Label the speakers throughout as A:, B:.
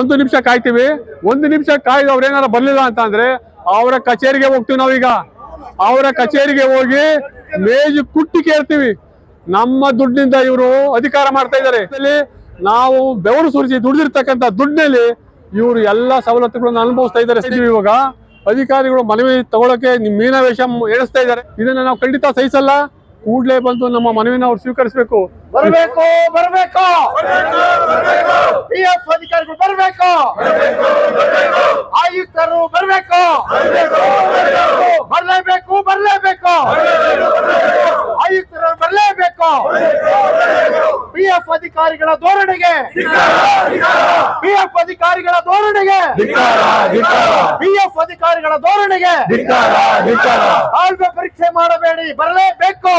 A: ಒಂದು ನಿಮಿಷ ಕಾಯ್ತೀವಿ. ಒಂದು ನಿಮಿಷ ಕಾಯ್ದು ಅವ್ರು ಏನಾರ ಬರ್ಲಿಲ್ಲ ಅಂತ ಅಂದ್ರೆ ಅವರ ಕಚೇರಿಗೆ ಹೋಗ್ತೀವಿ ನಾವೀಗ. ಅವರ ಕಚೇರಿಗೆ ಹೋಗಿ ಮೇಜು ಕುಟ್ಟಿ ಕೇಳ್ತೀವಿ. ನಮ್ಮ ದುಡ್ಡಿನಿಂದ ಇವರು ಅಧಿಕಾರ ಮಾಡ್ತಾ ಇದ್ದಾರೆ. ನಾವು ಬೆವರು ಸುರಿಸಿ ದುಡ್ದಿರ್ತಕ್ಕಂಥ ದುಡ್ಡಿನಲ್ಲಿ ಇವರು ಎಲ್ಲಾ ಸವಲತ್ತುಗಳನ್ನು ಅನುಭವಿಸ್ತಾ ಇದ್ದಾರೆ ಇವಾಗ. ಅಧಿಕಾರಿಗಳು ಮನವಿ ತಗೊಳಕ್ಕೆ ಮೀನಾವೇಶ ಎಣಿಸ್ತಾ ಇದ್ದಾರೆ. ಇದನ್ನ ನಾವು ಖಂಡಿತ ಸಹಿಸಲ್ಲ. ಕೂಡಲೇ ಬಂದು ನಮ್ಮ ಮನವಿನ ಅವ್ರು ಸ್ವೀಕರಿಸಬೇಕು.
B: ಬರಬೇಕು ಬರಬೇಕು. ಪಿ ಎಫ್ ಅಧಿಕಾರಿಗಳು ಬರಬೇಕು. ಆಯುಕ್ತರು ಬರಬೇಕು. ಬರಲೇಬೇಕು ಬರಲೇಬೇಕು. ಆಯುಕ್ತರು ಬರಲೇಬೇಕು. ಪಿ ಎಫ್ ಅಧಿಕಾರಿಗಳ ಧೋರಣೆಗೆ. ಪಿ ಎಫ್ ಅಧಿಕಾರಿಗಳ ಧೋರಣೆಗೆ. ಪಿ ಎಫ್ ಅಧಿಕಾರಿಗಳ ಧೋರಣೆಗೆ. ಆಳ್ವೆ ಪರೀಕ್ಷೆ ಮಾಡಬೇಡಿ ಬರಲೇಬೇಕು.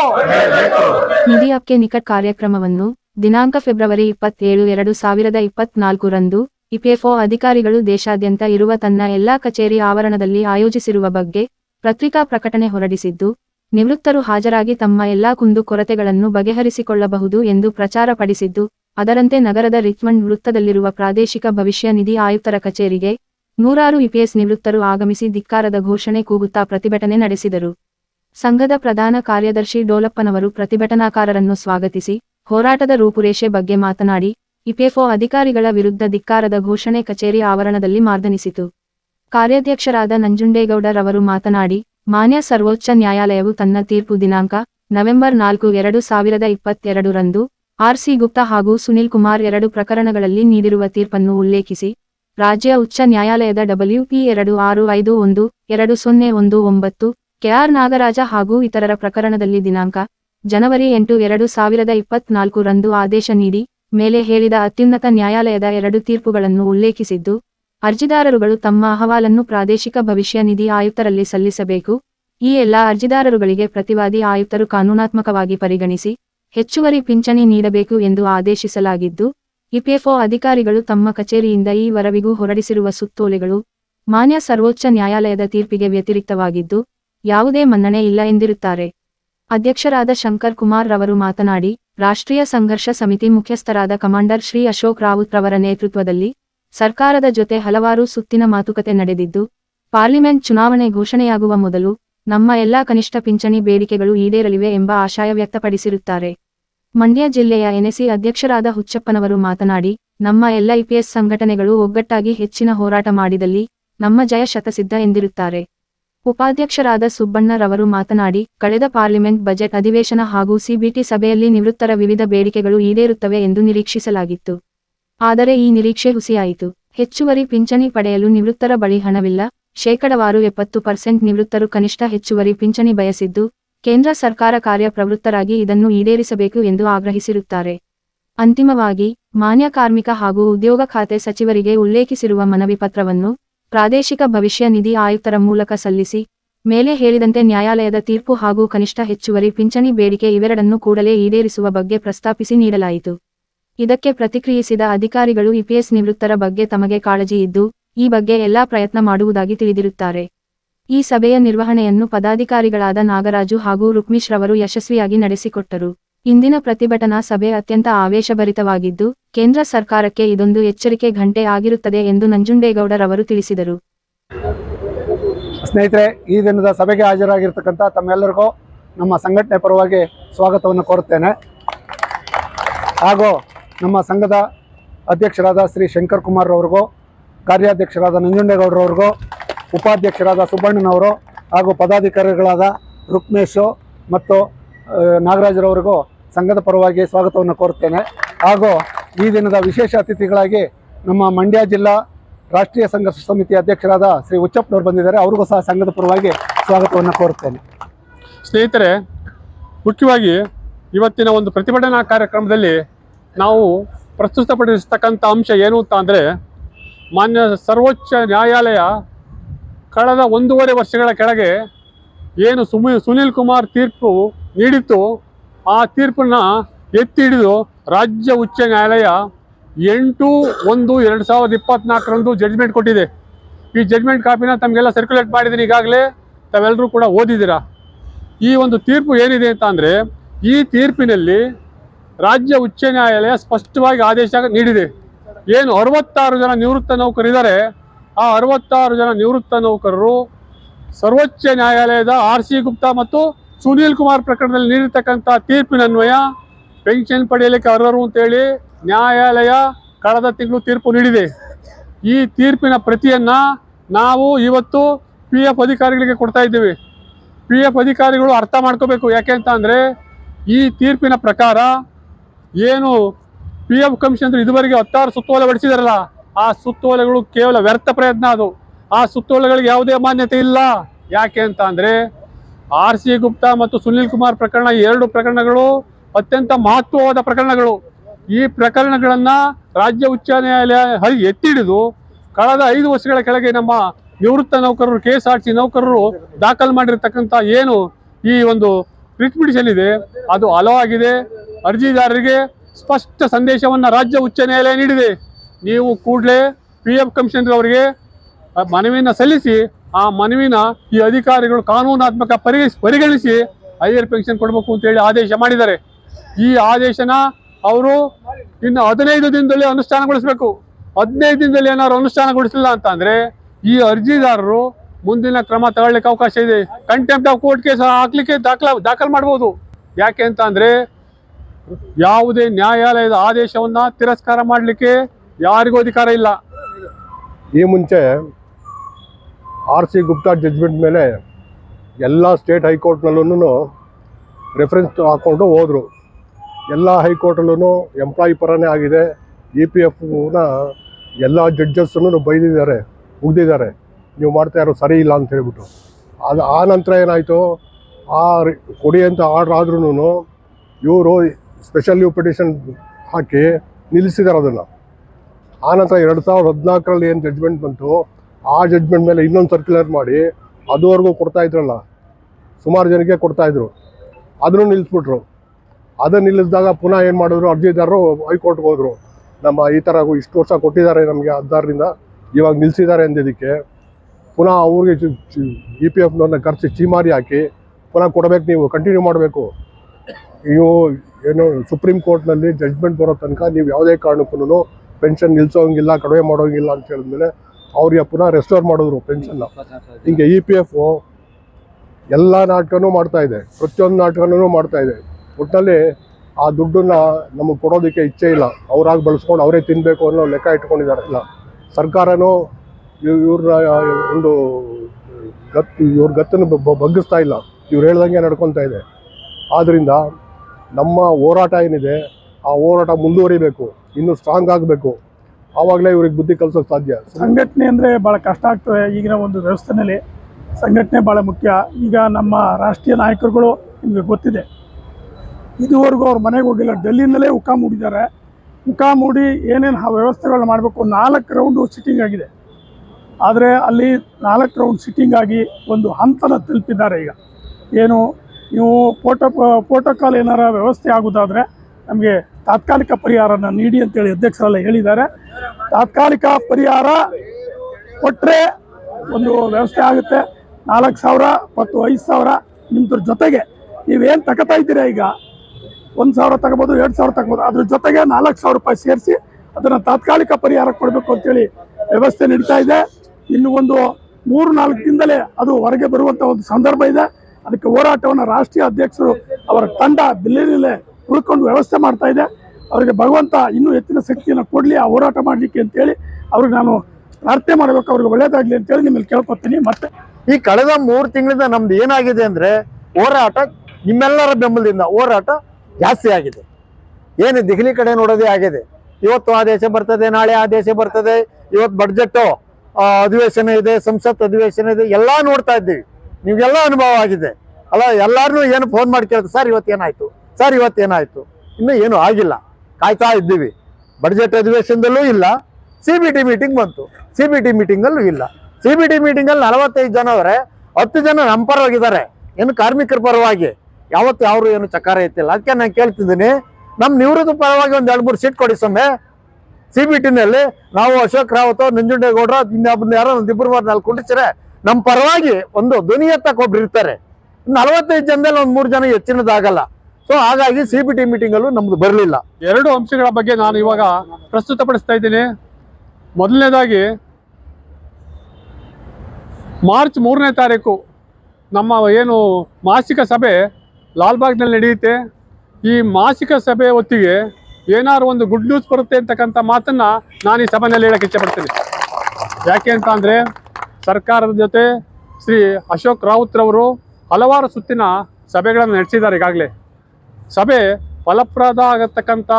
C: ನಿಧಿ ಅಪ್ಕೆ ನಿಕಟ್ ಕಾರ್ಯಕ್ರಮವನ್ನು ದಿನಾಂಕ ಫೆಬ್ರವರಿ ಇಪ್ಪತ್ತೇಳು, ಎರಡು ಸಾವಿರದ ಇಪ್ಪತ್ನಾಲ್ಕು ರಂದು ಇಪಿಎಫ್ಒ ಅಧಿಕಾರಿಗಳು ದೇಶಾದ್ಯಂತ ಇರುವ ತನ್ನ ಎಲ್ಲಾ ಕಚೇರಿ ಆವರಣದಲ್ಲಿ ಆಯೋಜಿಸಿರುವ ಬಗ್ಗೆ ಪತ್ರಿಕಾ ಪ್ರಕಟಣೆ ಹೊರಡಿಸಿದ್ದು, ನಿವೃತ್ತರು ಹಾಜರಾಗಿ ತಮ್ಮ ಎಲ್ಲಾ ಕುಂದು ಕೊರತೆಗಳನ್ನು ಬಗೆಹರಿಸಿಕೊಳ್ಳಬಹುದು ಎಂದು ಪ್ರಚಾರ ಪಡಿಸಿದ್ದು, ಅದರಂತೆ ನಗರದ ರಿಚ್ಮಂಡ್ ವೃತ್ತದಲ್ಲಿರುವ ಪ್ರಾದೇಶಿಕ ಭವಿಷ್ಯ ನಿಧಿ ಆಯುಕ್ತರ ಕಚೇರಿಗೆ ನೂರಾರು ಇಪಿಎಸ್ ನಿವೃತ್ತರು ಆಗಮಿಸಿ ಧಿಕ್ಕಾರದ ಘೋಷಣೆ ಕೂಗುತ್ತಾ ಪ್ರತಿಭಟನೆ ನಡೆಸಿದರು. ಸಂಘದ ಪ್ರಧಾನ ಕಾರ್ಯದರ್ಶಿ ಡೋಲಪ್ಪನವರು ಪ್ರತಿಭಟನಾಕಾರರನ್ನು ಸ್ವಾಗತಿಸಿ, ಹೋರಾಟದ ರೂಪುರೇಷೆ ಬಗ್ಗೆ ಮಾತನಾಡಿ ಇಪಿಎಫ್ಒ ಅಧಿಕಾರಿಗಳ ವಿರುದ್ಧ ಧಿಕ್ಕಾರದ ಘೋಷಣೆ ಕಚೇರಿ ಆವರಣದಲ್ಲಿ ಮಾರ್ದನಿಸಿತು. ಕಾರ್ಯಾಧ್ಯಕ್ಷರಾದ ನಂಜುಂಡೇಗೌಡರವರು ಮಾತನಾಡಿ, ಮಾನ್ಯ ಸರ್ವೋಚ್ಚ ನ್ಯಾಯಾಲಯವು ತನ್ನ ತೀರ್ಪು ದಿನಾಂಕ, ನವೆಂಬರ್ ನಾಲ್ಕು ಎರಡು ಸಾವಿರದ ಇಪ್ಪತ್ತೆರಡರಂದು ಆರ್ಸಿ ಗುಪ್ತಾ ಹಾಗೂ ಸುನಿಲ್ ಕುಮಾರ್ ಎರಡು ಪ್ರಕರಣಗಳಲ್ಲಿ ನೀಡಿರುವ ತೀರ್ಪನ್ನು ಉಲ್ಲೇಖಿಸಿ, ರಾಜ್ಯ ಉಚ್ಚ ನ್ಯಾಯಾಲಯದ ಡಬ್ಲ್ಯೂಪಿ ಎರಡು ಆರು ಐದು ಒಂದು ಎರಡು ಸೊನ್ನೆ ಒಂದು ಒಂಬತ್ತು ಕೆಆರ್ ನಾಗರಾಜ ಹಾಗೂ ಇತರರ ಪ್ರಕರಣದಲ್ಲಿ ದಿನಾಂಕ, ಜನವರಿ ಎಂಟು ಎರಡು ಸಾವಿರದ ಇಪ್ಪತ್ನಾಲ್ಕು ರಂದು ಆದೇಶ ನೀಡಿ, ಮೇಲೆ ಹೇಳಿದ ಅತ್ಯುನ್ನತ ನ್ಯಾಯಾಲಯದ ಎರಡು ತೀರ್ಪುಗಳನ್ನು ಉಲ್ಲೇಖಿಸಿದ್ದು, ಅರ್ಜಿದಾರರುಗಳು ತಮ್ಮ ಅಹವಾಲನ್ನು ಪ್ರಾದೇಶಿಕ ಭವಿಷ್ಯ ನಿಧಿ ಆಯುಕ್ತರಲ್ಲಿ ಸಲ್ಲಿಸಬೇಕು. ಈ ಎಲ್ಲಾ ಅರ್ಜಿದಾರರುಗಳಿಗೆ ಪ್ರತಿವಾದಿ ಆಯುಕ್ತರು ಕಾನೂನಾತ್ಮಕವಾಗಿ ಪರಿಗಣಿಸಿ, ಹೆಚ್ಚುವರಿ ಪಿಂಚಣಿ ನೀಡಬೇಕು ಎಂದು ಆದೇಶಿಸಲಾಗಿದ್ದು, ಇಪಿಎಫ್ಒ ಅಧಿಕಾರಿಗಳು ತಮ್ಮ ಕಚೇರಿಯಿಂದ ಈ ವರವಿಗೂ ಹೊರಡಿಸಿರುವ ಸುತ್ತೋಲೆಗಳು ಮಾನ್ಯ ಸರ್ವೋಚ್ಚ ನ್ಯಾಯಾಲಯದ ತೀರ್ಪಿಗೆ ವ್ಯತಿರಿಕ್ತವಾಗಿದ್ದು ಯಾವುದೇ ಮನ್ನಣೆ ಇಲ್ಲ ಎಂದಿರುತ್ತಾರೆ. ಅಧ್ಯಕ್ಷರಾದ ಶಂಕರ್ ಕುಮಾರ್ ರವರು ಮಾತನಾಡಿ, ರಾಷ್ಟ್ರೀಯ ಸಂಘರ್ಷ ಸಮಿತಿ ಮುಖ್ಯಸ್ಥರಾದ ಕಮಾಂಡರ್ ಶ್ರೀ ಅಶೋಕ್ ರಾವುತ್ ರವರ ನೇತೃತ್ವದಲ್ಲಿ ಸರ್ಕಾರದ ಜೊತೆ ಹಲವಾರು ಸುತ್ತಿನ ಮಾತುಕತೆ ನಡೆದಿದ್ದು, ಪಾರ್ಲಿಮೆಂಟ್ ಚುನಾವಣೆ ಘೋಷಣೆಯಾಗುವ ಮೊದಲು ನಮ್ಮ ಎಲ್ಲಾ ಕನಿಷ್ಠ ಪಿಂಚಣಿ ಬೇಡಿಕೆಗಳು ಈಡೇರಲಿವೆ ಎಂಬ ಆಶಯ ವ್ಯಕ್ತಪಡಿಸಿರುತ್ತಾರೆ. ಮಂಡ್ಯ ಜಿಲ್ಲೆಯ ಎನ್ಎಸಿ ಅಧ್ಯಕ್ಷರಾದ ಹುಚ್ಚಪ್ಪನವರು ಮಾತನಾಡಿ, ನಮ್ಮ ಎಲ್ಲ ಇಪಿಎಸ್ ಸಂಘಟನೆಗಳು ಒಗ್ಗಟ್ಟಾಗಿ ಹೆಚ್ಚಿನ ಹೋರಾಟ ಮಾಡಿದಲ್ಲಿ ನಮ್ಮ ಜಯ ಶತಸಿದ್ಧ ಎಂದಿರುತ್ತಾರೆ. ಉಪಾಧ್ಯಕ್ಷರಾದ ಸುಬ್ಬಣ್ಣರವರು ಮಾತನಾಡಿ, ಕಳೆದ ಪಾರ್ಲಿಮೆಂಟ್ ಬಜೆಟ್ ಅಧಿವೇಶನ ಹಾಗೂ ಸಿಬಿಟಿ ಸಭೆಯಲ್ಲಿ ನಿವೃತ್ತರ ವಿವಿಧ ಬೇಡಿಕೆಗಳು ಈಡೇರುತ್ತವೆ ಎಂದು ನಿರೀಕ್ಷಿಸಲಾಗಿತ್ತು. ಆದರೆ ಈ ನಿರೀಕ್ಷೆ ಹುಸಿಯಾಯಿತು. ಹೆಚ್ಚುವರಿ ಪಿಂಚಣಿ ಪಡೆಯಲು ನಿವೃತ್ತರ ಬಳಿ ಹಣವಿಲ್ಲ. ಶೇಕಡವಾರು ಎಪ್ಪತ್ತು ಪರ್ಸೆಂಟ್ ನಿವೃತ್ತರು ಕನಿಷ್ಠ ಹೆಚ್ಚುವರಿ ಪಿಂಚಣಿ ಬಯಸಿದ್ದು, ಕೇಂದ್ರ ಸರ್ಕಾರ ಕಾರ್ಯಪ್ರವೃತ್ತರಾಗಿ ಇದನ್ನು ಈಡೇರಿಸಬೇಕು ಎಂದು ಆಗ್ರಹಿಸಿರುತ್ತಾರೆ. ಅಂತಿಮವಾಗಿ, ಮಾನ್ಯ ಕಾರ್ಮಿಕ ಹಾಗೂ ಉದ್ಯೋಗ ಖಾತೆ ಸಚಿವರಿಗೆ ಉಲ್ಲೇಖಿಸಿರುವ ಮನವಿ ಪತ್ರವನ್ನು ಪ್ರಾದೇಶಿಕ ಭವಿಷ್ಯ ನಿಧಿ ಆಯುಕ್ತರ ಮೂಲಕ ಸಲ್ಲಿಸಿ, ಮೇಲೆ ಹೇಳಿದಂತೆ ನ್ಯಾಯಾಲಯದ ತೀರ್ಪು ಹಾಗೂ ಕನಿಷ್ಠ ಹೆಚ್ಚುವರಿ ಪಿಂಚಣಿ ಬೇಡಿಕೆ ಇವೆರಡನ್ನು ಕೂಡಲೇ ಈಡೇರಿಸುವ ಬಗ್ಗೆ ಪ್ರಸ್ತಾಪಿಸಿ ನೀಡಲಾಯಿತು. ಇದಕ್ಕೆ ಪ್ರತಿಕ್ರಿಯಿಸಿದ ಅಧಿಕಾರಿಗಳು ಇಪಿಎಸ್ ನಿವೃತ್ತರ ಬಗ್ಗೆ ತಮಗೆ ಕಾಳಜಿ ಇದ್ದು, ಈ ಬಗ್ಗೆ ಎಲ್ಲಾ ಪ್ರಯತ್ನ ಮಾಡುವುದಾಗಿ ತಿಳಿದಿರುತ್ತಾರೆ. ಈ ಸಭೆಯ ನಿರ್ವಹಣೆಯನ್ನು ಪದಾಧಿಕಾರಿಗಳಾದ ನಾಗರಾಜು ಹಾಗೂ ರುಕ್ಮಿಶ್ರವರು ಯಶಸ್ವಿಯಾಗಿ ನಡೆಸಿಕೊಟ್ಟರು. ಇಂದಿನ ಪ್ರತಿಭಟನಾ ಸಭೆ ಅತ್ಯಂತ ಆವೇಶಭರಿತವಾಗಿದ್ದು, ಕೇಂದ್ರ ಸರ್ಕಾರಕ್ಕೆ ಇದೊಂದು ಎಚ್ಚರಿಕೆ ಘಂಟೆ ಆಗಿರುತ್ತದೆ ಎಂದು ನಂಜುಂಡೇಗೌಡರವರು ತಿಳಿಸಿದರು.
D: ಸ್ನೇಹಿತರೆ, ಈ ದಿನದ ಸಭೆಗೆ ಹಾಜರಾಗಿರ್ತಕ್ಕಂಥ ತಮ್ಮೆಲ್ಲರಿಗೂ ನಮ್ಮ ಸಂಘಟನೆ ಪರವಾಗಿ ಸ್ವಾಗತವನ್ನು ಕೋರುತ್ತೇನೆ. ಹಾಗೂ ನಮ್ಮ ಸಂಘದ ಅಧ್ಯಕ್ಷರಾದ ಶ್ರೀ ಶಂಕರ್ ಕುಮಾರ್ ಅವ್ರಿಗೂ ಕಾರ್ಯಾಧ್ಯಕ್ಷರಾದ ನಂಜುಂಡೇಗೌಡರವ್ರಿಗೂ, ಉಪಾಧ್ಯಕ್ಷರಾದ ಸುಬ್ಬಣ್ಣನವರು ಹಾಗೂ ಪದಾಧಿಕಾರಿಗಳಾದ ರುಕ್ಮೇಶು ಮತ್ತು ನಾಗರಾಜರವ್ರಿಗೂ ಸಂಘದ ಪರವಾಗಿ ಸ್ವಾಗತವನ್ನು ಕೋರುತ್ತೇನೆ. ಹಾಗೂ ಈ ದಿನದ ವಿಶೇಷ ಅತಿಥಿಗಳಾಗಿ ನಮ್ಮ ಮಂಡ್ಯ ಜಿಲ್ಲಾ ರಾಷ್ಟ್ರೀಯ ಸಂಘರ್ಷ ಸಮಿತಿ ಅಧ್ಯಕ್ಷರಾದ ಶ್ರೀ ಉಚ್ಚಪ್ಪನವರು ಬಂದಿದ್ದಾರೆ. ಅವ್ರಿಗೂ ಸಹ ಸಂಘದ ಪರವಾಗಿ ಸ್ವಾಗತವನ್ನು ಕೋರುತ್ತೇನೆ.
A: ಸ್ನೇಹಿತರೆ, ಮುಖ್ಯವಾಗಿ ಇವತ್ತಿನ ಒಂದು ಪ್ರತಿಭಟನಾ ಕಾರ್ಯಕ್ರಮದಲ್ಲಿ ನಾವು ಪ್ರಸ್ತುತಪಡಿಸತಕ್ಕಂಥ ಅಂಶ ಏನು ಅಂತ ಅಂದರೆ, ಮಾನ್ಯ ಸರ್ವೋಚ್ಚ ನ್ಯಾಯಾಲಯ ಕಳೆದ ಒಂದೂವರೆ ವರ್ಷಗಳ ಕೆಳಗೆ ಏನು ಸುಮಿ, ಸುನೀಲ್ ಕುಮಾರ್ ತೀರ್ಪು ನೀಡಿತ್ತು. ಆ ತೀರ್ಪನ್ನ ಎತ್ತಿ ಹಿಡಿದು ರಾಜ್ಯ ಉಚ್ಚ ನ್ಯಾಯಾಲಯ ಎಂಟು, ಒಂದು, ಎರಡು ಸಾವಿರದ ಇಪ್ಪತ್ನಾಲ್ಕರಂದು ಜಡ್ಜ್ಮೆಂಟ್ ಕೊಟ್ಟಿದೆ. ಈ ಜಡ್ಜ್ಮೆಂಟ್ ಕಾಪಿನ ತಮಗೆಲ್ಲ ಸರ್ಕ್ಯುಲೇಟ್ ಮಾಡಿದ್ದೀನಿ ಈಗಾಗಲೇ. ತಾವೆಲ್ಲರೂ ಕೂಡ ಓದಿದ್ದೀರಾ? ಈ ಒಂದು ತೀರ್ಪು ಏನಿದೆ ಅಂತ ಅಂದರೆ, ಈ ತೀರ್ಪಿನಲ್ಲಿ ರಾಜ್ಯ ಉಚ್ಚ ನ್ಯಾಯಾಲಯ ಸ್ಪಷ್ಟವಾಗಿ ಆದೇಶ ನೀಡಿದೆ. ಏನು, ಅರವತ್ತಾರು ಜನ ನಿವೃತ್ತ ನೌಕರಿದ್ದಾರೆ ಆ ಅರವತ್ತಾರು ಜನ ನಿವೃತ್ತ ನೌಕರರು ಸರ್ವೋಚ್ಚ ನ್ಯಾಯಾಲಯದ ಆರ್ ಸಿ ಗುಪ್ತಾ ಮತ್ತು ಸುನೀಲ್ ಕುಮಾರ್ ಪ್ರಕರಣದಲ್ಲಿ ನೀಡಿರ್ತಕ್ಕಂಥ ತೀರ್ಪಿನನ್ವಯ ಪೆನ್ಷನ್ ಪಡೆಯಲಿಕ್ಕೆ ಅರ್ಹರು ಅಂತೇಳಿ ನ್ಯಾಯಾಲಯ ಕಳೆದ ತಿಂಗಳು ತೀರ್ಪು ನೀಡಿದೆ. ಈ ತೀರ್ಪಿನ ಪ್ರತಿಯನ್ನ ನಾವು ಇವತ್ತು ಪಿ ಎಫ್ ಅಧಿಕಾರಿಗಳಿಗೆ ಕೊಡ್ತಾ ಇದ್ದೀವಿ. ಪಿ ಎಫ್ ಅಧಿಕಾರಿಗಳು ಅರ್ಥ ಮಾಡ್ಕೋಬೇಕು. ಯಾಕೆ ಅಂತ ಅಂದರೆ ಈ ತೀರ್ಪಿನ ಪ್ರಕಾರ ಏನು ಪಿ ಎಫ್ ಕಮಿಷನ್ ಇದುವರೆಗೆ ಹತ್ತಾರು ಸುತ್ತೋಲೆ ಹೊಡಿಸಿದಾರಲ್ಲ, ಆ ಸುತ್ತೋಲೆಗಳು ಕೇವಲ ವ್ಯರ್ಥ ಪ್ರಯತ್ನ ಅದು. ಆ ಸುತ್ತೋಲೆಗಳಿಗೆ ಯಾವುದೇ ಮಾನ್ಯತೆ ಇಲ್ಲ. ಯಾಕೆ ಅಂತ ಅಂದರೆ ಆರ್ ಸಿ ಗುಪ್ತಾ ಮತ್ತು ಸುನಿಲ್ ಕುಮಾರ್ ಪ್ರಕರಣ ಎರಡು ಪ್ರಕರಣಗಳು ಅತ್ಯಂತ ಮಹತ್ವವಾದ ಪ್ರಕರಣಗಳು. ಈ ಪ್ರಕರಣಗಳನ್ನು ರಾಜ್ಯ ಉಚ್ಚ ನ್ಯಾಯಾಲಯ ಹರಿ ಎತ್ತಿಡಿದು ಕಳೆದ ಐದು ವರ್ಷಗಳ ಕೆಳಗೆ ನಮ್ಮ ನಿವೃತ್ತ ನೌಕರರು ಕೆ ಎಸ್ ಆರ್ ಸಿ ನೌಕರರು ದಾಖಲು ಮಾಡಿರ್ತಕ್ಕಂಥ ಏನು ಈ ಒಂದು ರಿಟ್ ಇದೆ, ಅದು ಹಲವಾಗಿದೆ ಅರ್ಜಿದಾರರಿಗೆ ಸ್ಪಷ್ಟ ಸಂದೇಶವನ್ನು ರಾಜ್ಯ ಉಚ್ಚ ನ್ಯಾಯಾಲಯ ನೀಡಿದೆ. ನೀವು ಕೂಡಲೇ ಪಿ ಎಫ್ ಕಮಿಷನರ್ ಅವರಿಗೆ ಮನವಿಯನ್ನು ಸಲ್ಲಿಸಿ ಆ ಮನವಿನ ಈ ಅಧಿಕಾರಿಗಳು ಕಾನೂನಾತ್ಮಕ ಪರಿಗಣಿಸಿ ಹೈಯರ್ ಪೆನ್ಷನ್ ಕೊಡಬೇಕು ಅಂತೇಳಿ ಆದೇಶ ಮಾಡಿದ್ದಾರೆ. ಈ ಆದೇಶನ ಅವರು ಇನ್ನು ಹದಿನೈದು ದಿನದಲ್ಲಿ ಅನುಷ್ಠಾನಗೊಳಿಸಬೇಕು. ಹದಿನೈದು ದಿನದಲ್ಲಿ ಏನಾದ್ರು ಅನುಷ್ಠಾನಗೊಳಿಸಲಿಲ್ಲ ಅಂತ ಈ ಅರ್ಜಿದಾರರು ಮುಂದಿನ ಕ್ರಮ ತಗೊಳ್ಳಿಕ್ಕೆ ಅವಕಾಶ ಇದೆ. ಕಂಟೆಂಪ್ಟ್ ಆಫ್ ಕೋರ್ಟ್ ಕೇಸ್ ಹಾಕ್ಲಿಕ್ಕೆ ದಾಖಲ, ದಾಖಲು ಮಾಡ್ಬೋದು. ಯಾಕೆ ಅಂತ ಅಂದ್ರೆ ಯಾವುದೇ ನ್ಯಾಯಾಲಯದ ಆದೇಶವನ್ನ ತಿರಸ್ಕಾರ ಮಾಡಲಿಕ್ಕೆ ಯಾರಿಗೂ ಅಧಿಕಾರ ಇಲ್ಲ.
E: ಈ ಮುಂಚೆ ಆರ್ ಸಿ ಗುಪ್ತಾ ಜಡ್ಜ್ಮೆಂಟ್ ಮೇಲೆ ಎಲ್ಲ ಸ್ಟೇಟ್ ಹೈಕೋರ್ಟ್ನಲ್ಲೂ ರೆಫರೆನ್ಸ್ ಹಾಕ್ಕೊಂಡು ಹೋದರು. ಎಲ್ಲ ಹೈಕೋರ್ಟಲ್ಲೂ ಎಂಪ್ಲಾಯಿ ಪರನೇ ಆಗಿದೆ. ಇ ಪಿ ಎಫ್ನ ಎಲ್ಲ ಜಡ್ಜಸ್ಸನ್ನು ಬೈದಿದ್ದಾರೆ, ಮುಗ್ದಿದ್ದಾರೆ. ನೀವು ಮಾಡ್ತಾ ಇರೋ ಸರಿ ಇಲ್ಲ ಅಂತ ಹೇಳ್ಬಿಟ್ಟು ಅದು ಆ ನಂತರ ಏನಾಯಿತು? ಆ ಕೊಡಿ ಅಂತ ಆರ್ಡ್ರ್ ಆದ್ರೂ ಇವರು ಸ್ಪೆಷಲ್ ಲೀವ್ ಪಿಟಿಷನ್ ಹಾಕಿ ನಿಲ್ಲಿಸಿದ್ದಾರೆ ಅದನ್ನು. ಆನಂತರ ಎರಡು ಸಾವಿರದ ಹದಿನಾಲ್ಕರಲ್ಲಿ ಏನು ಜಡ್ಜ್ಮೆಂಟ್ ಬಂತು? ಆ ಜಡ್ಜ್ಮೆಂಟ್ ಮೇಲೆ ಇನ್ನೊಂದು ಸರ್ಕ್ಯುಲರ್ ಮಾಡಿ ಅದುವರೆಗೂ ಕೊಡ್ತಾ ಇದ್ರಲ್ಲ, ಸುಮಾರು ಜನಕ್ಕೆ ಕೊಡ್ತಾ ಇದ್ರು. ಅದನ್ನು ನಿಲ್ಲಿಸ್ಬಿಟ್ರು. ಅದನ್ನು ನಿಲ್ಲಿಸಿದಾಗ ಪುನಃ ಏನು ಮಾಡಿದ್ರು, ಅರ್ಜಿದಾರರು ಹೈಕೋರ್ಟ್ಗೆ ಹೋದರು. ನಮ್ಮ ಈ ಥರ ಇಷ್ಟು ವರ್ಷ ಕೊಟ್ಟಿದ್ದಾರೆ ನಮಗೆ ಹದಿನಾರರಿಂದ ಇವಾಗ ನಿಲ್ಲಿಸಿದ್ದಾರೆ ಅಂದಿದ್ದಕ್ಕೆ. ಪುನಃ ಅವ್ರಿಗೆ ಇ ಪಿ ಎಫ್ನವ್ರನ್ನ ಖರ್ಚು ಚೀಮಾರಿ ಹಾಕಿ, ಪುನಃ ಕೊಡಬೇಕು ನೀವು ಕಂಟಿನ್ಯೂ ಮಾಡಬೇಕು. ನೀವು ಏನು ಸುಪ್ರೀಂ ಕೋರ್ಟ್ನಲ್ಲಿ ಜಡ್ಜ್ಮೆಂಟ್ ಬರೋ ತನಕ ನೀವು ಯಾವುದೇ ಕಾರಣಕ್ಕೂ ಪೆನ್ಷನ್ ನಿಲ್ಲಿಸೋಂಗಿಲ್ಲ ಕಡಿಮೆ ಮಾಡೋಂಗಿಲ್ಲ ಅಂತ ಹೇಳಿದ್ಮೇಲೆ ಅವ್ರಿಗೆ ಪುನಃ ರೆಸ್ಟೋರ್ ಮಾಡಿದ್ರು ಪೆನ್ಷನ್ನ ಹಿಂಗೆ ಇ ಪಿ ಎಫ್ ಎಲ್ಲ ನಾಟಕನೂ ಮಾಡ್ತಾ ಇದೆ. ಪ್ರತಿಯೊಂದು ನಾಟಕನೂ ಮಾಡ್ತಾ ಇದೆ. ಒಟ್ಟಿನಲ್ಲಿ ಆ ದುಡ್ಡನ್ನ ನಮಗೆ ಕೊಡೋದಕ್ಕೆ ಇಚ್ಛೆ ಇಲ್ಲ. ಅವ್ರಾಗಿ ಬಳಸ್ಕೊಂಡು ಅವರೇ ತಿನ್ನಬೇಕು ಅನ್ನೋ ಲೆಕ್ಕ ಇಟ್ಕೊಂಡಿದ್ದಾರೆ. ಇಲ್ಲ. ಸರ್ಕಾರನೂ ಇವ್ರ ಒಂದು ಗತ್, ಇವ್ರ ಗತ್ತನ್ನು ಬಗ್ಗಿಸ್ತಾ ಇಲ್ಲ. ಇವ್ರು ಹೇಳ್ದಂಗೆ ನಡ್ಕೊತಾ ಇದೆ. ಆದ್ದರಿಂದ ನಮ್ಮ ಹೋರಾಟ ಏನಿದೆ, ಆ ಹೋರಾಟ ಮುಂದುವರಿಬೇಕು. ಇನ್ನೂ ಸ್ಟ್ರಾಂಗ್ ಆಗಬೇಕು. ಆವಾಗಲೇ ಇವ್ರಿಗೆ ಬುದ್ಧಿ ಕಲಿಸೋಕೆ ಸಾಧ್ಯ.
F: ಸಂಘಟನೆ ಅಂದರೆ ಭಾಳ ಕಷ್ಟ ಆಗ್ತದೆ ಈಗಿನ ಒಂದು ವ್ಯವಸ್ಥೆಯಲ್ಲಿ ಸಂಘಟನೆ ಭಾಳ ಮುಖ್ಯ. ಈಗ ನಮ್ಮ ರಾಷ್ಟ್ರೀಯ ನಾಯಕರುಗಳು ನಿಮಗೆ ಗೊತ್ತಿದೆ. ಇದುವರೆಗೂ ಅವ್ರ ಮನೆಗೆ ಹೋಗಿಲ್ಲ. ಡೆಲ್ಲಿಯಿಂದಲೇ ಉಕ್ಕ ಮೂಡಿದ್ದಾರೆ. ಮುಖ ಮೂಡಿ ಏನೇನು ವ್ಯವಸ್ಥೆಗಳನ್ನ ಮಾಡಬೇಕು? ನಾಲ್ಕು ರೌಂಡು ಸಿಟ್ಟಿಂಗ್ ಆಗಿದೆ. ಆದರೆ ಅಲ್ಲಿ ನಾಲ್ಕು ರೌಂಡ್ ಸಿಟ್ಟಿಂಗ್ ಆಗಿ ಒಂದು ಹಂತನ ತಲುಪಿದ್ದಾರೆ ಈಗ. ಏನು, ನೀವು ಪೋಟೋ ಪ್ರೋಟೋಕಾಲ್ ಏನಾರ ವ್ಯವಸ್ಥೆ ಆಗೋದಾದರೆ ನಮಗೆ ತಾತ್ಕಾಲಿಕ ಪರಿಹಾರನ ನೀಡಿ ಅಂತೇಳಿ ಅಧ್ಯಕ್ಷರೆಲ್ಲ ಹೇಳಿದ್ದಾರೆ. ತಾತ್ಕಾಲಿಕ ಪರಿಹಾರ ಕೊಟ್ಟರೆ ಒಂದು ವ್ಯವಸ್ಥೆ ಆಗುತ್ತೆ. ನಾಲ್ಕು ಸಾವಿರ ಮತ್ತು ಐದು ಸಾವಿರ ನಿಮ್ದ್ರ ಜೊತೆಗೆ ನೀವೇನು ತಗೋತಾ ಇದ್ದೀರಾ ಈಗ? ಒಂದು ಸಾವಿರ ತಗೋಬೋದು, ಎರಡು ಸಾವಿರ ತಗೋಬೋದು, ಅದ್ರ ಜೊತೆಗೆ ನಾಲ್ಕು ಸಾವಿರ ರೂಪಾಯಿ ಸೇರಿಸಿ ಅದನ್ನು ತಾತ್ಕಾಲಿಕ ಪರಿಹಾರ ಕೊಡಬೇಕು ಅಂತೇಳಿ ವ್ಯವಸ್ಥೆ ನಡೀತಾ ಇದೆ. ಇನ್ನು ಒಂದು ಮೂರು ನಾಲ್ಕು ದಿನದಲ್ಲೇ ಅದು ಹೊರಗೆ ಬರುವಂಥ ಒಂದು ಸಂದರ್ಭ ಇದೆ. ಅದಕ್ಕೆ ಹೋರಾಟವನ್ನು ರಾಷ್ಟ್ರೀಯ ಅಧ್ಯಕ್ಷರು ಅವರ ತಂಡ ದಿಲ್ಲಿನಲ್ಲೇ ಉಳ್ಕೊಂಡು ವ್ಯವಸ್ಥೆ ಮಾಡ್ತಾ ಇದೆ. ಅವರಿಗೆ ಭಗವಂತ ಇನ್ನೂ ಹೆಚ್ಚಿನ ಶಕ್ತಿಯನ್ನು ಕೊಡಲಿ, ಆ ಹೋರಾಟ ಮಾಡಲಿಕ್ಕೆ ಅಂತೇಳಿ ಅವ್ರಿಗೆ ನಾನು ಪ್ರಾರ್ಥನೆ ಮಾಡಬೇಕು. ಅವ್ರಿಗೆ ಒಳ್ಳೇದಾಗಲಿ ಅಂತೇಳಿ ನಿಮ್ಮಲ್ಲಿ ಕೇಳ್ಕೊತೀನಿ. ಮತ್ತೆ
B: ಈ ಕಳೆದ ಮೂರು ತಿಂಗಳಿಂದ ನಮ್ದು ಏನಾಗಿದೆ ಅಂದರೆ ಹೋರಾಟ ನಿಮ್ಮೆಲ್ಲರ ಬೆಂಬಲದಿಂದ ಹೋರಾಟ ಜಾಸ್ತಿ ಆಗಿದೆ. ಏನು ದೆಹಲಿ ಕಡೆ ನೋಡೋದೇ ಆಗಿದೆ. ಇವತ್ತು ಆದೇಶ ಬರ್ತದೆ, ನಾಳೆ ಆದೇಶ ಬರ್ತದೆ. ಇವತ್ತು ಬಡ್ಜೆಟ್ಟು ಅಧಿವೇಶನ ಇದೆ, ಸಂಸತ್ ಅಧಿವೇಶನ ಇದೆ, ಎಲ್ಲ ನೋಡ್ತಾ ಇದ್ದೀವಿ. ನಿಮಗೆಲ್ಲ ಅನುಭವ ಆಗಿದೆ. ಅಲ್ಲ ಎಲ್ಲರೂ ಏನು ಫೋನ್ ಮಾಡಿ ಕೇಳ್ತಾರೆ, ಸರ್, ಇವತ್ತೇನಾಯ್ತು? ಸರ್ ಇವತ್ತೇನಾಯ್ತು ಇನ್ನೂ ಏನು ಆಗಿಲ್ಲ. ಕಾಯ್ತಾ ಇದ್ದೀವಿ. ಬಡ್ಜೆಟ್ ಅಧಿವೇಶನದಲ್ಲೂ ಇಲ್ಲ. ಸಿ ಬಿ ಟಿ ಮೀಟಿಂಗ್ ಬಂತು. ಸಿ ಬಿ ಟಿ ಮೀಟಿಂಗಲ್ಲೂ ಇಲ್ಲ. ಸಿ ಬಿ ಟಿ ಮೀಟಿಂಗಲ್ಲಿ ನಲವತ್ತೈದು ಜನ ಅವರೇ. ಹತ್ತು ಜನ ನಮ್ಮ ಪರವಾಗಿದ್ದಾರೆ ಏನು ಕಾರ್ಮಿಕರ ಪರವಾಗಿ? ಯಾವತ್ತು ಯಾರು ಏನು ಚಕಾರ ಐತಿಲ್ಲ ಅದಕ್ಕೆ ನಾನು ಕೇಳ್ತಿದ್ದೀನಿ. ನಮ್ಮ ನಿವೃತ್ತ ಪರವಾಗಿ ಒಂದು ಎರಡು ಮೂರು ಸೀಟ್ ಕೊಡಿ ಸೊಮ್ಮೆ ಸಿ ಬಿ ಟಿನಲ್ಲಿ ನಾವು ಅಶೋಕ್ ರಾವತ್ ನಂಜುಂಡೇಗೌಡರ ಇನ್ನೊಬ್ಬನ ಯಾರೋ ಒಂದು ಇಬ್ಬರು ಮೂರು ನಾಲ್ಕು ಕುಂಡಿಸಿದ್ರೆ ನಮ್ಮ ಪರವಾಗಿ ಒಂದು ಧ್ವನಿ ಎತ್ತಕ್ಕೆ ಒಬ್ರು ಇರ್ತಾರೆ. ನಲವತ್ತೈದು ಜನದಲ್ಲಿ ಒಂದು ಮೂರು ಜನ ಹೆಚ್ಚಿನದಾಗಲ್ಲ. ಸೊ ಹಾಗಾಗಿ ಸಿ ಬಿ ಟಿ ಮೀಟಿಂಗ್ ಅಲ್ಲೂ ನಮ್ದು ಬರಲಿಲ್ಲ.
A: ಎರಡು ಅಂಶಗಳ ಬಗ್ಗೆ ನಾನು ಇವಾಗ ಪ್ರಸ್ತುತಪಡಿಸ್ತಾ ಇದ್ದೀನಿ. ಮೊದಲನೇದಾಗಿ, ಮಾರ್ಚ್ ಮೂರನೇ ತಾರೀಕು ನಮ್ಮ ಏನು ಮಾಸಿಕ ಸಭೆ ಲಾಲ್ಬಾಗ್ನಲ್ಲಿ ನಡೆಯುತ್ತೆ. ಈ ಮಾಸಿಕ ಸಭೆ ಹೊತ್ತಿಗೆ ಏನಾದ್ರು ಒಂದು ಗುಡ್ ನ್ಯೂಸ್ ಬರುತ್ತೆ ಅಂತಕ್ಕಂಥ ಮಾತನ್ನ ನಾನು ಈ ಸಭೆಯಲ್ಲಿ ಹೇಳಕ್ಕೆ ಇಚ್ಛೆಪಡ್ತೀನಿ ಯಾಕೆ ಅಂತ ಅಂದರೆ, ಸರ್ಕಾರದ ಜೊತೆ ಶ್ರೀ ಅಶೋಕ್ ರಾವುತ್ರವರು ಹಲವಾರು ಸುತ್ತಿನ ಸಭೆಗಳನ್ನು ನಡೆಸಿದ್ದಾರೆ ಈಗಾಗಲೇ. ಸಭೆ ಫಲಪ್ರದ ಆಗತಕ್ಕಂಥ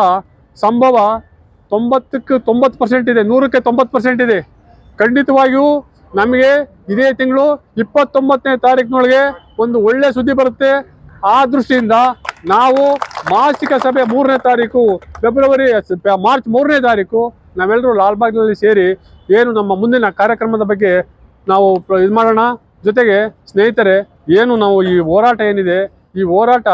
A: ಸಂಭವ ತೊಂಬತ್ತಕ್ಕೆ ತೊಂಬತ್ತು ಪರ್ಸೆಂಟ್ ಇದೆ, ನೂರಕ್ಕೆ ತೊಂಬತ್ತು ಪರ್ಸೆಂಟ್ ಇದೆ. ಖಂಡಿತವಾಗಿಯೂ ನಮಗೆ ಇದೇ ತಿಂಗಳು ಇಪ್ಪತ್ತೊಂಬತ್ತನೇ ತಾರೀಕಿನೊಳಗೆ ಒಂದು ಒಳ್ಳೆ ಸುದ್ದಿ ಬರುತ್ತೆ. ಆ ದೃಷ್ಟಿಯಿಂದ ನಾವು ಮಾಸಿಕ ಸಭೆ ಮೂರನೇ ತಾರೀಕು ಫೆಬ್ರವರಿ ಮಾರ್ಚ್ ಮೂರನೇ ತಾರೀಕು ನಾವೆಲ್ಲರೂ ಲಾಲ್ಬಾಗ್ನಲ್ಲಿ ಸೇರಿ ಏನು ನಮ್ಮ ಮುಂದಿನ ಕಾರ್ಯಕ್ರಮದ ಬಗ್ಗೆ ನಾವು ಇದು ಮಾಡೋಣ. ಜೊತೆಗೆ ಸ್ನೇಹಿತರೆ, ಏನು ನಾವು ಈ ಹೋರಾಟ ಏನಿದೆ? ಈ ಹೋರಾಟ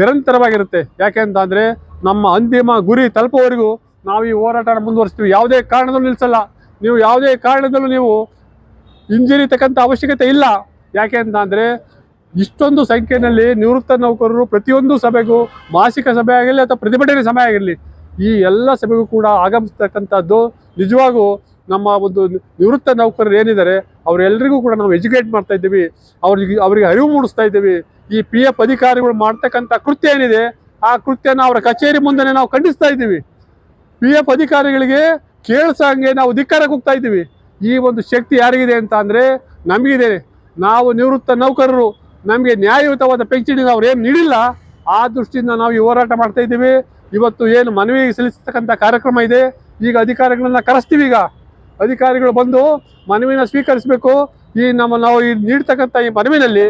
A: ನಿರಂತರವಾಗಿರುತ್ತೆ. ಯಾಕೆ ಅಂತ ಅಂದರೆ ನಮ್ಮ ಅಂತಿಮ ಗುರಿ ತಲುಪುವವರೆಗೂ ನಾವು ಈ ಹೋರಾಟ ಮುಂದುವರಿಸ್ತೀವಿ. ಯಾವುದೇ ಕಾರಣದಲ್ಲೂ ನಿಲ್ಲಿಸಲ್ಲ ನೀವು ಯಾವುದೇ ಕಾರಣದಲ್ಲೂ ನೀವು ಹಿಂಜರಿತಕ್ಕಂಥ ಅವಶ್ಯಕತೆ ಇಲ್ಲ. ಯಾಕೆ ಅಂತ ಅಂದರೆ ಇಷ್ಟೊಂದು ಸಂಖ್ಯೆಯಲ್ಲಿ ನಿವೃತ್ತ ನೌಕರರು ಪ್ರತಿಯೊಂದು ಸಭೆಗೂ ಮಾಸಿಕ ಸಭೆ ಆಗಿರಲಿ ಅಥವಾ ಪ್ರತಿಭಟನೆ ಸಭೆ ಆಗಿರಲಿ ಈ ಎಲ್ಲ ಸಭೆಗೂ ಕೂಡ ಆಗಮಿಸ್ತಕ್ಕಂಥದ್ದು ನಿಜವಾಗೂ ನಮ್ಮ ಒಂದು ನಿವೃತ್ತ ನೌಕರರು ಏನಿದ್ದಾರೆ, ಅವರೆಲ್ಲರಿಗೂ ಕೂಡ ನಾವು ಎಜುಕೇಟ್ ಮಾಡ್ತಾ ಇದ್ದೀವಿ. ಅವ್ರಿಗೆ, ಅವರಿಗೆ ಅರಿವು ಮೂಡಿಸ್ತಾ ಇದ್ದೀವಿ. ಈ ಪಿ ಎಫ್ ಅಧಿಕಾರಿಗಳು ಮಾಡ್ತಕ್ಕಂಥ ಕೃತ್ಯ ಏನಿದೆ, ಆ ಕೃತ್ಯನ ಅವರ ಕಚೇರಿ ಮುಂದೆ ನಾವು ಖಂಡಿಸ್ತಾ ಇದ್ದೀವಿ. ಪಿ ಎಫ್ ಅಧಿಕಾರಿಗಳಿಗೆ ಕೇಳಿಸಂಗೆ ನಾವು ಧಿಕ್ಕಾರ ಹೋಗ್ತಾ ಇದ್ದೀವಿ. ಈ ಒಂದು ಶಕ್ತಿ ಯಾರಿಗಿದೆ ಅಂತ ಅಂದರೆ ನಮಗಿದೆ. ನಾವು ನಿವೃತ್ತ ನೌಕರರು, ನಮಗೆ ನ್ಯಾಯಯುತವಾದ ಪೆನ್ಷನ್ ಅವ್ರು ಏನು ನೀಡಿಲ್ಲ, ಆ ದೃಷ್ಟಿಯಿಂದ ನಾವು ಈ ಹೋರಾಟ ಮಾಡ್ತಾ ಇದ್ದೀವಿ. ಇವತ್ತು ಏನು ಮನವಿ ಸಲ್ಲಿಸ್ತಕ್ಕಂಥ ಕಾರ್ಯಕ್ರಮ ಇದೆ. ಈಗ ಅಧಿಕಾರಿಗಳನ್ನ ಕರೆಸ್ತೀವಿ ಈಗ. ಅಧಿಕಾರಿಗಳು ಬಂದು ಮನವಿನ ಸ್ವೀಕರಿಸಬೇಕು. ಈ ನಮ್ಮ ನಾವು ಈ ನೀಡ್ತಕ್ಕಂಥ ಈ ಮನವಿನಲ್ಲಿ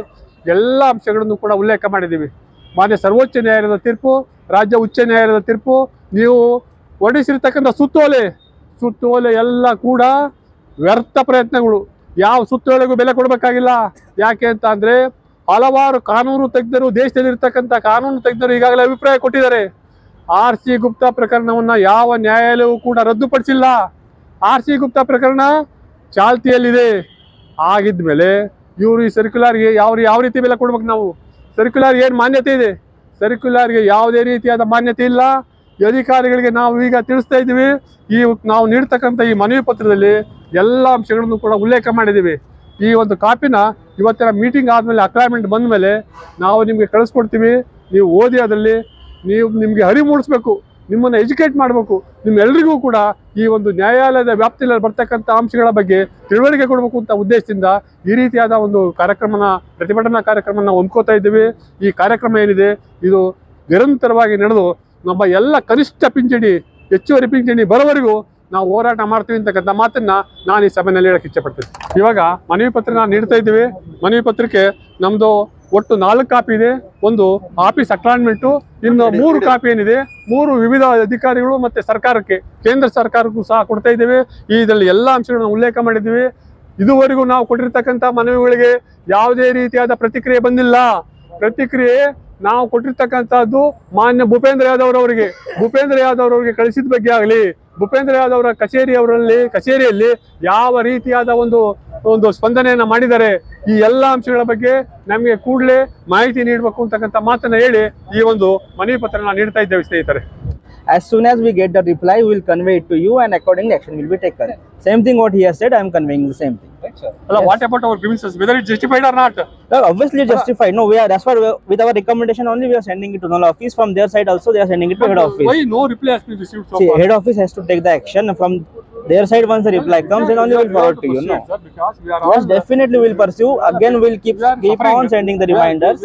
A: ಎಲ್ಲ ಅಂಶಗಳನ್ನು ಕೂಡ ಉಲ್ಲೇಖ ಮಾಡಿದ್ದೀವಿ. ಮಾನ್ಯ ಸರ್ವೋಚ್ಚ ನ್ಯಾಯಾಲಯದ ತೀರ್ಪು, ರಾಜ್ಯ ಉಚ್ಚ ನ್ಯಾಯಾಲಯದ ತೀರ್ಪು, ನೀವು ಹೊರಡಿಸಿರ್ತಕ್ಕಂಥ ಸುತ್ತೋಲೆ ಸುತ್ತೋಲೆ ಎಲ್ಲ ಕೂಡ ವ್ಯರ್ಥ ಪ್ರಯತ್ನಗಳು. ಯಾವ ಸುತ್ತೋಲೆಗೂ ಬೆಲೆ ಕೊಡಬೇಕಾಗಿಲ್ಲ. ಯಾಕೆ ಅಂತ ಅಂದರೆ ಹಲವಾರು ಕಾನೂನು ತಜ್ಞರು, ದೇಶದಲ್ಲಿರ್ತಕ್ಕಂಥ ಕಾನೂನು ತಜ್ಞರು ಈಗಾಗಲೇ ಅಭಿಪ್ರಾಯ ಕೊಟ್ಟಿದ್ದಾರೆ. ಆರ್ ಸಿ ಗುಪ್ತಾ ಪ್ರಕರಣವನ್ನು ಯಾವ ನ್ಯಾಯಾಲಯವೂ ಕೂಡ ರದ್ದುಪಡಿಸಿಲ್ಲ. ಆರ್ ಸಿ ಗುಪ್ತಾ ಪ್ರಕರಣ ಚಾಲ್ತಿಯಲ್ಲಿದೆ. ಆಗಿದ್ಮೇಲೆ ಇವರು ಈ ಸರ್ಕ್ಯುಲರ್ಗೆ ಯಾವ ಯಾವ ರೀತಿ ಬೆಲೆ ಕೊಡ್ಬೇಕು ನಾವು? ಸರ್ಕ್ಯುಲರ್ ಏನು ಮಾನ್ಯತೆ ಇದೆ? ಸರ್ಕ್ಯುಲರ್ಗೆ ಯಾವುದೇ ರೀತಿಯಾದ ಮಾನ್ಯತೆ ಇಲ್ಲ. ಅಧಿಕಾರಿಗಳಿಗೆ ನಾವು ಈಗ ತಿಳಿಸ್ತಾ ಇದ್ದೀವಿ. ಈ ನಾವು ನೀಡ್ತಕ್ಕಂಥ ಈ ಮನವಿ ಪತ್ರದಲ್ಲಿ ಎಲ್ಲ ಅಂಶಗಳನ್ನು ಕೂಡ ಉಲ್ಲೇಖ ಮಾಡಿದ್ದೀವಿ. ಈ ಒಂದು ಕಾಪಿನ ಇವತ್ತಿನ ಮೀಟಿಂಗ್ ಆದಮೇಲೆ ಅಕ್ಲೈಮೆಂಟ್ ಬಂದ ಮೇಲೆ ನಾವು ನಿಮಗೆ ಕಳಿಸ್ಕೊಡ್ತೀವಿ. ನೀವು ಓದಿ ಅದರಲ್ಲಿ, ನೀವು ನಿಮಗೆ ಅರಿವು ಮೂಡಿಸ್ಬೇಕು. ನಿಮ್ಮನ್ನು ಎಜುಕೇಟ್ ಮಾಡಬೇಕು. ನಿಮ್ಮೆಲ್ಲರಿಗೂ ಕೂಡ ಈ ಒಂದು ನ್ಯಾಯಾಲಯದ ವ್ಯಾಪ್ತಿಯಲ್ಲಿ ಬರ್ತಕ್ಕಂಥ ಅಂಶಗಳ ಬಗ್ಗೆ ತಿಳುವಳಿಕೆ ಕೊಡಬೇಕು ಅಂತ ಉದ್ದೇಶದಿಂದ ಈ ರೀತಿಯಾದ ಒಂದು ಕಾರ್ಯಕ್ರಮನ, ಪ್ರತಿಭಟನಾ ಕಾರ್ಯಕ್ರಮನ ಹೊಂದ್ಕೋತಾ ಇದ್ದೀವಿ. ಈ ಕಾರ್ಯಕ್ರಮ ಏನಿದೆ, ಇದು ನಿರಂತರವಾಗಿ ನಡೆದು ನಮ್ಮ ಎಲ್ಲ ಕನಿಷ್ಠ ಪಿಂಚಣಿ, ಹೆಚ್ಚುವರಿ ಪಿಂಚಣಿ ಬರೋವರೆಗೂ ನಾವು ಹೋರಾಟ ಮಾಡ್ತೀವಿ ಅಂತಕ್ಕಂಥ ಮಾತನ್ನ ನಾನು ಈ ಸಭೆಯಲ್ಲಿ ಹೇಳಕ್ಕೆ ಇಚ್ಛೆಪಡ್ತೀನಿ. ಇವಾಗ ಮನವಿ ಪತ್ರ ನೀಡ್ತಾ ಇದ್ದೀವಿ. ಮನವಿ ಪತ್ರಕ್ಕೆ ನಮ್ಮದು ಒಟ್ಟು ನಾಲ್ಕು ಕಾಪಿ ಇದೆ. ಒಂದು ಆಫೀಸ್ ಅಕ್ಲಾನ್ಮೆಂಟು ಇನ್ನು ಮೂರು ಕಾಪಿ ಏನಿದೆ. ಮೂರು ವಿವಿಧ ಅಧಿಕಾರಿಗಳು ಮತ್ತೆ ಸರ್ಕಾರಕ್ಕೆ, ಕೇಂದ್ರ ಸರ್ಕಾರಕ್ಕೂ ಸಹ ಕೊಡ್ತಾ ಇದ್ದೇವೆ. ಇದರಲ್ಲಿ ಎಲ್ಲ ಅಂಶಗಳನ್ನು ಉಲ್ಲೇಖ ಮಾಡಿದ್ದೀವಿ. ಇದುವರೆಗೂ ನಾವು ಕೊಟ್ಟಿರ್ತಕ್ಕಂಥ ಮನವಿಗಳಿಗೆ ಯಾವುದೇ ರೀತಿಯಾದ ಪ್ರತಿಕ್ರಿಯೆ ಬಂದಿಲ್ಲ. ಪ್ರತಿಕ್ರಿಯೆ ನಾವು ಕೊಟ್ಟಿರ್ತಕ್ಕಂಥದ್ದು ಮಾನ್ಯ ಭೂಪೇಂದ್ರ ಯಾದವ್ ಅವರಿಗೆ ಭೂಪೇಂದ್ರ ಯಾದವ್ ಅವರಿಗೆ ಕಳಿಸಿದ ಬಗ್ಗೆ ಆಗಲಿ, ಭೂಪೇಂದ್ರ ಯಾದವ್ ಅವರ ಕಚೇರಿ ಅವರಲ್ಲಿ ಕಚೇರಿಯಲ್ಲಿ ಯಾವ ರೀತಿಯಾದ ಒಂದು ಒಂದು ಸ್ಪಂದನೆಯನ್ನು ಮಾಡಿದ್ದಾರೆ ಈ ಎಲ್ಲ ಅಂಶಗಳ ಬಗ್ಗೆ ನಮಗೆ ಕೂಡಲೇ ಮಾಹಿತಿ ನೀಡಬೇಕು ಅಂತಕ್ಕಂಥ ಮಾತನ್ನ ಹೇಳಿ ಈ ಒಂದು ಮನವಿ ಪತ್ರನ ನೀಡ್ತಾ ಇದ್ದೇವೆ ಸ್ನೇಹಿತರೆ
G: As soon as we get the reply, we will convey it to you and accordingly action will be taken. Same thing what he has said, I am conveying the same thing.
A: Yes. What about our grievances? Whether it's justified or not?
G: Well, obviously justified. No, we are. That's why with our recommendation only we are sending it to the office. From their side also they are sending it to head office.
A: Why no reply has been received so
G: See, far? head office has to take the action from their side once the reply comes then only we will forward to you. No.
A: Sir, because we are.
G: Yes, definitely we will pursue. Again, we will keep keep on sending the reminders.